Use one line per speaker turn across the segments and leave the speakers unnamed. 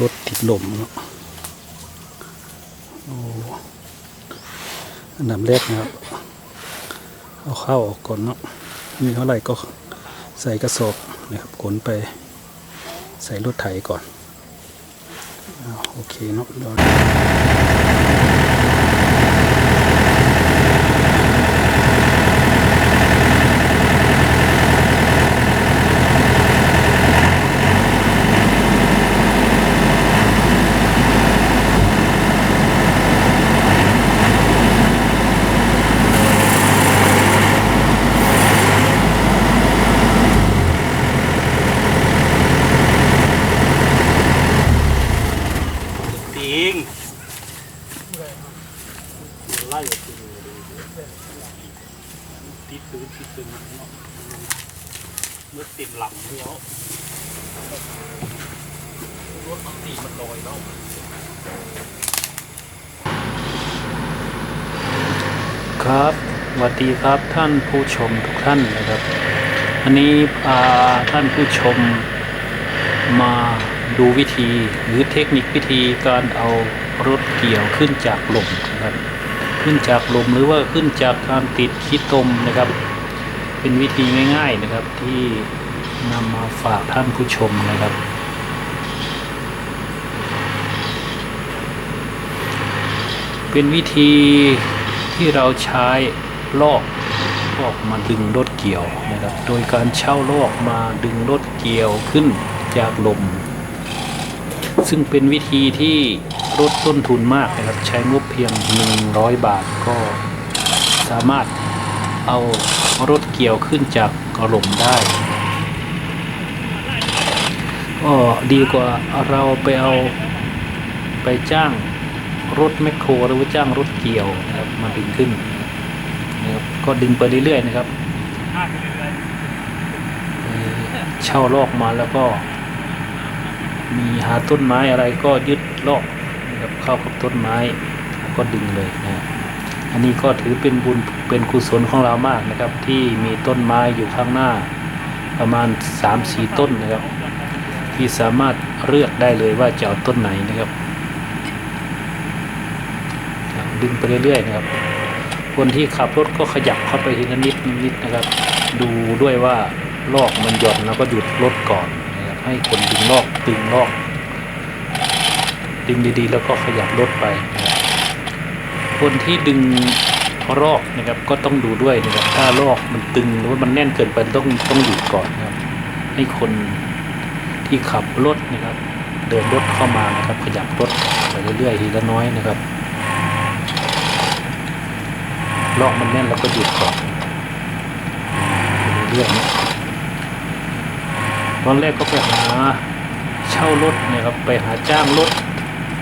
รถติดลมเนาะโอ้อันดับแรกนะครับ เอาเข้าออกก่อนเนาะมีเท่าไหร่ก็ใส่กระสอบนะครับขนไปใส่รถไถก่อนอโอเคเนาะ
ติดปืนติดปืนเนาะเมื่อติดหลังแล้วรถมันตีมันลอยแล้ว
ครับสวัสดีครับท่านผู้ชมทุกท่านนะครับ อันนี้พาท่านผู้ชมมาดูวิธีหรือเทคนิควิธีการเอารถเกี่ยวขึ้นจากหลมนะครับ ขึ้นจากลมหรือว่าขึ้นจากการติดขี้ตมนะครับ เป็นวิธีง่าย ๆนะครับที่นำมาฝากท่านผู้ชมนะครับ เป็นวิธีที่เราใช้ลอกลอกมาดึงรถเกี่ยวนะครับ โดยการเช่าลอกมาดึงรถเกี่ยวขึ้นจากลม ซึ่งเป็นวิธีที่ ลดต้นทุนมากนะครับ ใช้งบเพียง 100 บาทก็สามารถเอารถเกี่ยวขึ้นจากกระหลมได้ก็ดีกว่าเราไปเอาไปจ้างรถแมคโครหรือว่าจ้างรถเกี่ยวนะครับมาดึงขึ้นนะครับก็ดึงไปเรื่อยๆนะครับเช่าลอกมาแล้วก็ มีหาต้นไม้อะไรก็ยึดลอกับเข้ากับต้นไม้ก็ดึงเลยนะอันนี้ก็ถือเป็นบุญเป็นกุศลของเรามากนะครับ ที่มีต้นไม้อยู่ข้างหน้า ประมาณ3-4ต้นนะครับ ที่สามารถเลือกได้เลยว่าจะเอาต้นไหนนะครับ ดึงไปเรื่อยๆนะครับ คนที่ขับรถก็ขยับเข้าไปทีละนิดนิดนะครับ ดูด้วยว่าลอกมันหย่อนแล้วก็หยุดรถก่อนนะครับให้คนดึงลอกดึงลอก ดึงดีๆ แล้วก็ขยับรถไป คนที่ดึงลอกนะครับก็ต้องดูด้วยนะครับถ้าลอกมันตึงหรือว่ามันแน่นเกินไปต้องต้องหยุดก่อนนะครับ ให้คนที่ขับรถนะครับ เดินรถเข้ามานะครับ ขยับรถไปเรื่อยๆทีละน้อยนะครับลอกมันแน่นแล้วก็หยุดก่อนเรื่อยๆนะตอนแรกก็ไปหาเช่ารถนะครับ ไปหาจ้างรถ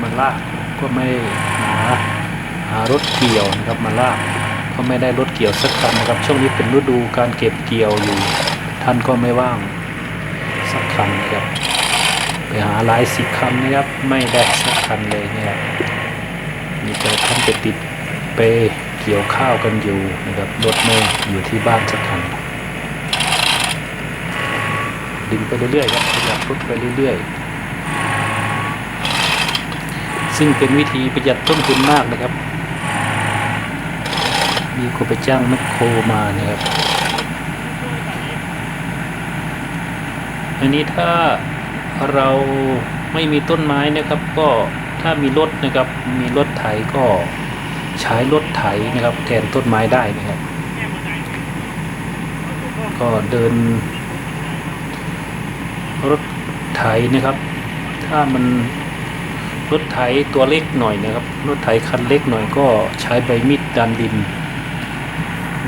มาลากก็ไม่หาหารถเกี่ยวนะครับมาลากก็ไม่ได้รถเกี่ยวสักคันนะครับ ช่วงนี้เป็นฤดูการเก็บเกี่ยวอยู่ ท่านก็ไม่ว่างสักคันนะครับไปหาหลายสิบคันนะครับไม่ได้สักคันเลยเนะครับมีแต่ท่านไปติดไปเกี่ยวข้าวกันอยู่นะครับรถไม่อยู่ที่บ้านสักคันดึงไปเรื่อยๆครับขยับรถไปเรื่อยๆ ซึ่งเป็นวิธีประหยัดต้นทุนมากนะครับ มีคนไปจ้างแมคโครมานะครับ อันนี้ถ้าเราไม่มีต้นไม้นะครับ ก็ถ้ามีรถนะครับ มีรถไถก็ใช้รถไถนะครับ แทนต้นไม้ได้นะครับ ก็เดิน รถไถนะครับ ถ้ามัน รถไถตัวเล็กหน่อยนะครับ รถไถคันเล็กหน่อยก็ใช้ใบมีดดันดิน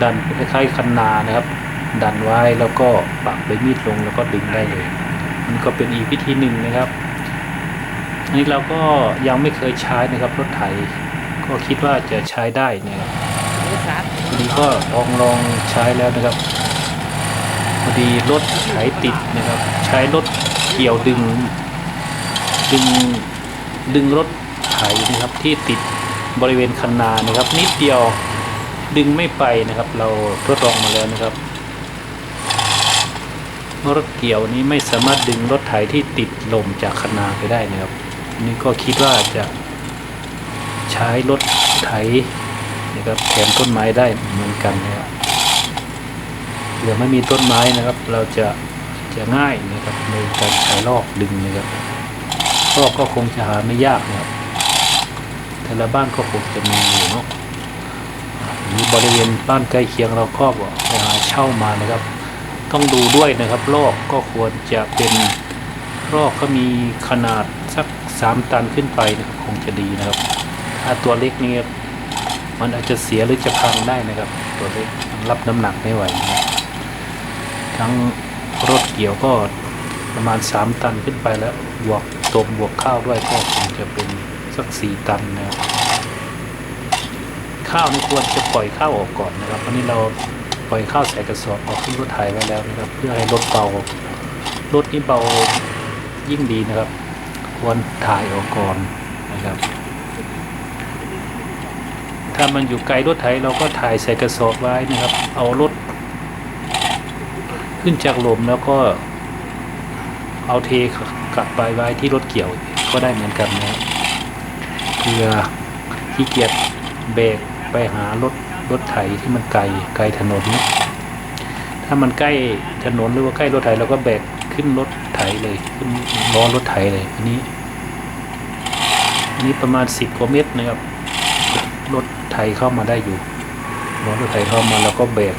ดันคล้ายๆคันนานะครับ ดันไว้แล้วก็ปักใบมีดลงแล้วก็ดึงได้เลย มันก็เป็นอีกวิธีหนึ่งนะครับ อันนี้เราก็ยังไม่เคยใช้นะครับ รถไถก็คิดว่าจะใช้ได้นะครับพอดีก็ลองลองใช้แล้วนะครับพอดีรถไถติดนะครับ ใช้รถเกี่ยวดึงดึง ดึงรถไถนะครับที่ติดบริเวณคันนานะครับ นิดเดียวดึงไม่ไปนะครับ เราทดลองมาแล้วนะครับรถเกี่ยวนี้ไม่สามารถดึงรถไถที่ติดลมจากคันนาไปได้นะครับนนี้ก็คิดว่าจะใช้รถไถนะครับแทนต้นไม้ได้เหมือนกันนะครับเผื่อไม่มีต้นไม้นะครับ เราจะจะง่ายนะครับในการใช้ลอกดึงนะครับ กก็คงจะหาไม่ยากนะครับแต่ละบ้านก็คงจะมีอยู่เนาะมีบริเวณบ้านใกล้เคียงเราก็บอกไปหาเช่ามานะครับ ต้องดูด้วยนะครับลอกก็ควรจะเป็นลอกก็มีขนาดสักสามตันขึ้นไปนะครับคงจะดีนะครับ ถ้าตัวเล็กนี่มันอาจจะเสียหรือจะพังได้นะครับ ตัวเล็กมันรับน้ำหนักไม่ไหวนะทั้งรถเกี่ยวก็ประมาณ3ตันขึ้นไปแล้วบวก ตมบวกข้าวด้วยก็คงจะเป็นสัก4ตันนะครับข้าวนี่ควรจะปล่อยข้าวออกก่อนนะครับวันนี้เราปล่อยข้าวใส่กระสอบออกขึ้นรถไถไว้แล้วนะครับ เพื่อให้รถเบารถนี่เบายิ่งดีนะครับ ควรถ่ายออกก่อนนะครับ ถ้ามันอยู่ไกลรถไถเราก็ถ่ายใส่กระสอบไว้นะครับ เอารถขึ้นจากลมแล้วก็เอาเท กลับไปไว้ที่รถเกี่ยวก็ได้เหมือนกันนะเพื่อขี้เกียจเบรกไปหารถรถไถที่มันไกลไกลถนนนะถ้ามันใกล้ถนนหรือว่าใกล้รถไถเราก็แบกขึ้นรถไถเลยขึ้นล้อรถไถเลยอันนี้อันนี้ประมาณสิบกว่าเมตรนะครับรถไถเข้ามาได้อยู่รถรถไถเข้ามาแล้วก็แบก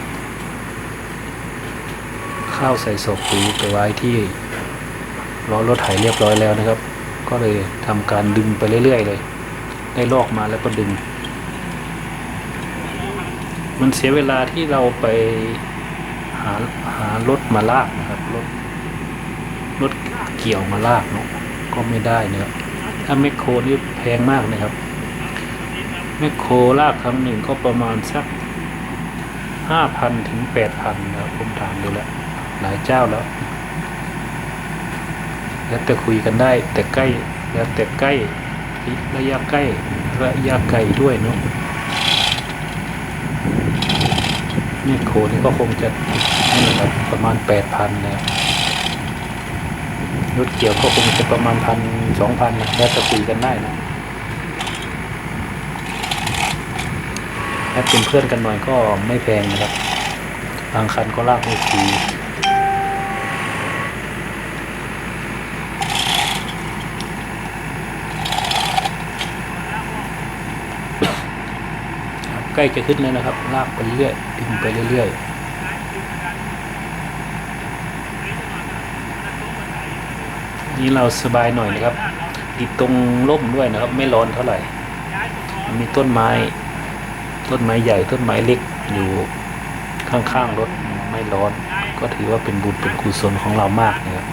ข้าวใส่ศพปุ๋ยไปไว้ที่ ล้อรถไถเรียบร้อยแล้วนะครับ ก็เลยทำการดึงไปเรื่อยๆเลย ได้ลอกมาแล้วก็ดึง มันเสียเวลาที่เราไปหาหารถมาลากนะครับรถรถเกี่ยวมาลากเนาะก็ไม่ได้นะครับถ้าแมคโครนี่แพงมากนะครับแมคโครลากครั้งหนึ่งก็ประมาณสักห้าพันถึงแปดพันนะครับผมถามดูแล้วหลายเจ้าแล้ว แล้วแต่คุยกันได้ แต่ใกล้แล้วแต่ใกล้ระยะใกล้ระยะไกลด้วยเนาะแมคโคนี่ก็คงจะนี่แหละครับประมาณแปดพันนะครับรถเกี่ยวก็คงจะประมาณพันสองพันนะแล้วแต่คุยกันได้นะถ้าเป็นเพื่อนกันหน่อยก็ไม่แพงนะครับ บางคันก็ลากไม่ฟรีครับ ใกล้จะขึ้นแล้วนะครับ ลากไปเรื่อยดึงไปเรื่อยๆ นี่เราสบายหน่อยนะครับติดตรงร่มด้วยนะครับ ไม่ร้อนเท่าไหร่มีต้นไม้ ต้นไม้ใหญ่ต้นไม้เล็กอยู่ข้างๆรถไม่ร้อน ก็ถือว่าเป็นบุญเป็นกุศลของเรามากนะครับ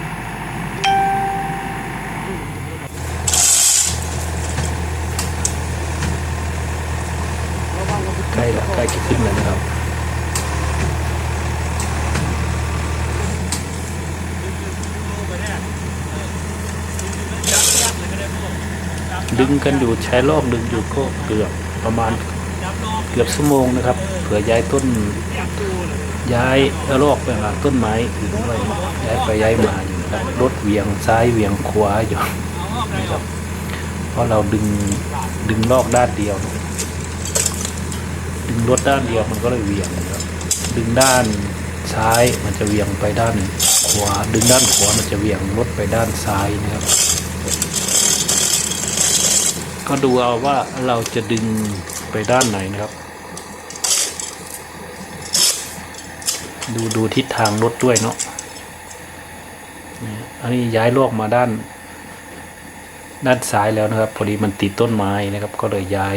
ล้ละใกล้จะขึ้นแล้วนะครับดึงกันอยู่ใช้รอบดึงอยู่ก็เกือบประมาณเกือบชั่วโมงนะครับ เผื่อย้ายต้น ย้ายรอกไปหาต้นไม้อื่นด้วยย้ายไปย้ายมาอยู่นะครับรถเหวียงซ้ายเหวียงขวาอยู่นะครับเพราะเราดึงดึงลอกด้านเดียว ดึงรถด้านเดียวมันก็เลยเวียงครับดึงด้านซ้ายมันจะเวียงไปด้านขวา ดึงด้านขวามันจะเวียงรถไปด้านซ้ายนะครับ ก็ดูเอาว่าเราจะดึงไปด้านไหนนะครับ ดูดูทิศทางรถด้วยเนาะอันนี้ย้ายลกมาด้าน ด้านซ้ายแล้วนะครับ พอดีมันติดต้นไม้นะครับ ก็เลยย้าย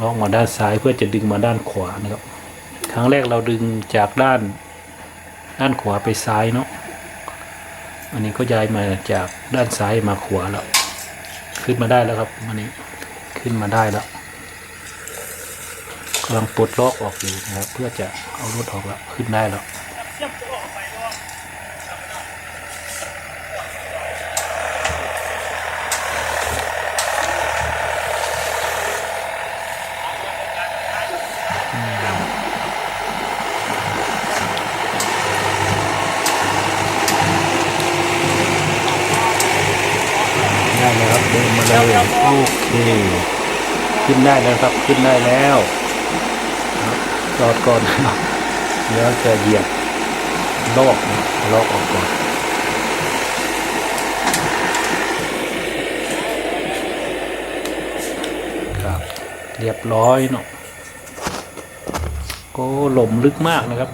ลอกมาด้านซ้ายเพื่อจะดึงมาด้านขวานะครับ ครั้งแรกเราดึงจากด้านด้านขวาไปซ้ายเนาะอันนี้ก็ย้ายมาจากด้านซ้ายมาขวาแล้ว ขึ้นมาได้แล้วครับอันนี้ขึ้นมาได้แล้วกำลังปลดล็อกออกอยู่นะครับ เพื่อจะเอารถออกแล้วขึ้นได้แล้ว เดินมาเลยโอเคขึ้นได้แล้วครับขึ้นได้แล้วจอดก่อนนะครับเดี๋ยวจะเหยียบลอกลอกออกก่อนครับ เรียบร้อยเนาะก็หล่มลึกมากนะครับ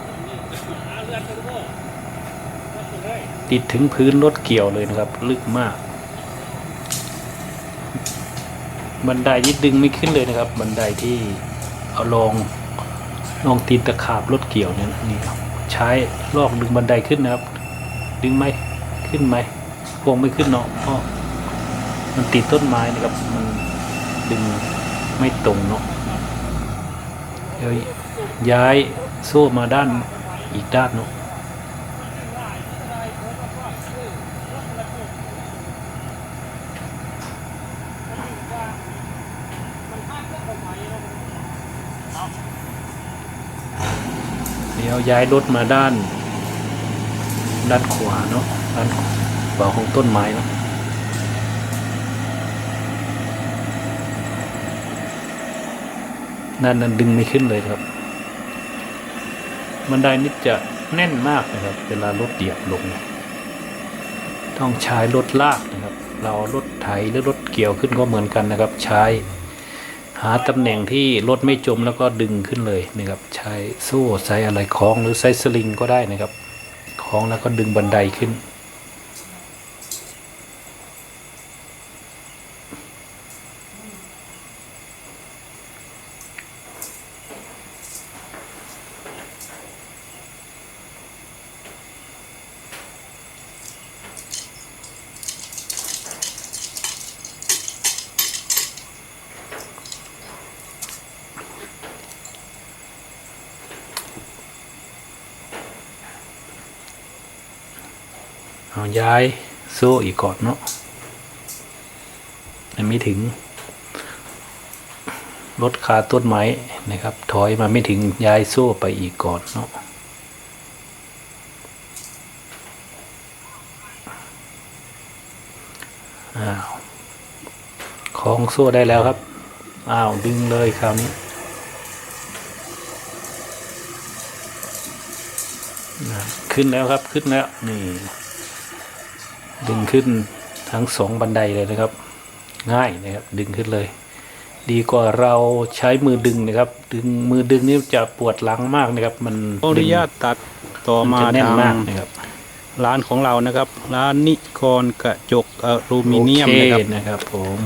ติดถึงพื้นรถเกี่ยวเลยนะครับ ลึกมาก บันไดยิดดึงไม่ขึ้นเลยนะครับ บันไดที่เอาลองลองตีนตะขาบรถเกี่ยวเนี่ยนี่ครับใช้ลอกดึงบันไดขึ้นนะครับ ดึงไหมขึ้นไหมคงไม่ขึ้นเนาะเพราะมันติดต้นไม้นะครับมันดึงไม่ตรงเนาะเดี๋ยวย้ายโซ่มาด้านอีกด้านเนาะ เดี๋ยวย้ายรถมาด้าน ด้านขวาเนาะด้านขวาของต้นไม้เนาะนั่นนั้นดึงไม่ขึ้นเลยครับ บันไดนี่จะแน่นมากนะครับ เวลารถเหยียบลง ต้องใช้รถลากนะครับ เรารถไถหรือรถเกี่ยวขึ้นก็เหมือนกันนะครับ ใช้ หาตำแหน่งที่รถไม่จมแล้วก็ดึงขึ้นเลยนะครับ ใช้โซ่ใช้อะไรคล้องหรือใช้สลิงก็ได้นะครับคล้องแล้วก็ดึงบันไดขึ้น เอาย้ายโซ่อีกก่อนเนาะยังไม่ถึงรถคาต้นไม้นะครับ ถอยมาไม่ถึงย้ายโซ่ไปอีกก่อนเนาะอ้าวคล้องโซ่ได้แล้วครับ อ้าวดึงเลยคราวนี้ขึ้นแล้วครับขึ้นแล้วนี่ ดึงขึ้นทั้งสองบันไดเลยนะครับ ง่ายนะครับดึงขึ้นเลย ดีกว่าเราใช้มือดึงนะครับ ดึงมือดึงนี่จะปวดหลังมากนะครับ มัน
ขออนุญาตตัดต่อ
ดึง
มา
จะแน่น
ทาง
มากนะครับ
ร้านของเรานะครับ ร้านนิคอนกระจกอลูมิเนียม
โอ
นะครับ
เคนะครับผม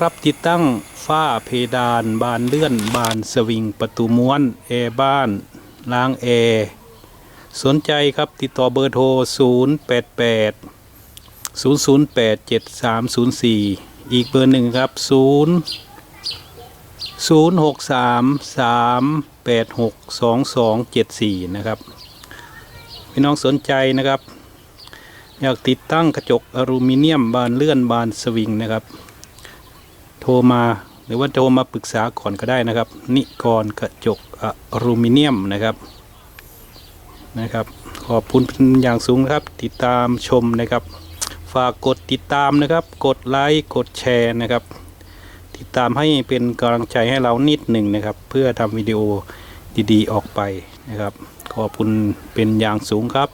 รับติดตั้งฝ้าเพดาน บานเลื่อน บานสวิง ประตูม้วนแอร์บ้านล้างแอร์สนใจครับติดต่อเบอร์โทร 0 0 0 8 7 3 0 4 อีกเบอร์หนึ่งครับ 0 0 6 3 3 8 6 2 2 7 4 นะครับพี่น้องสนใจนะครับ อยากติดตั้งกระจกอลูมิเนียมบานเลื่อนบานสวิงนะครับ โทรมาหรือว่าโทรมาปรึกษาก่อนก็ได้นะครับ นิกรกระจกอลูมิเนียมนะครับนะครับ ขอบคุณเป็นอย่างสูงครับ ติดตามชมนะครับ ฝากกดติดตามนะครับ กดไลค์กดแชร์นะครับ ติดตามให้เป็นกำลังใจให้เรานิดหนึ่งนะครับ เพื่อทำวิดีโอดีๆออกไปนะครับ ขอบคุณเป็นอย่างสูงครับ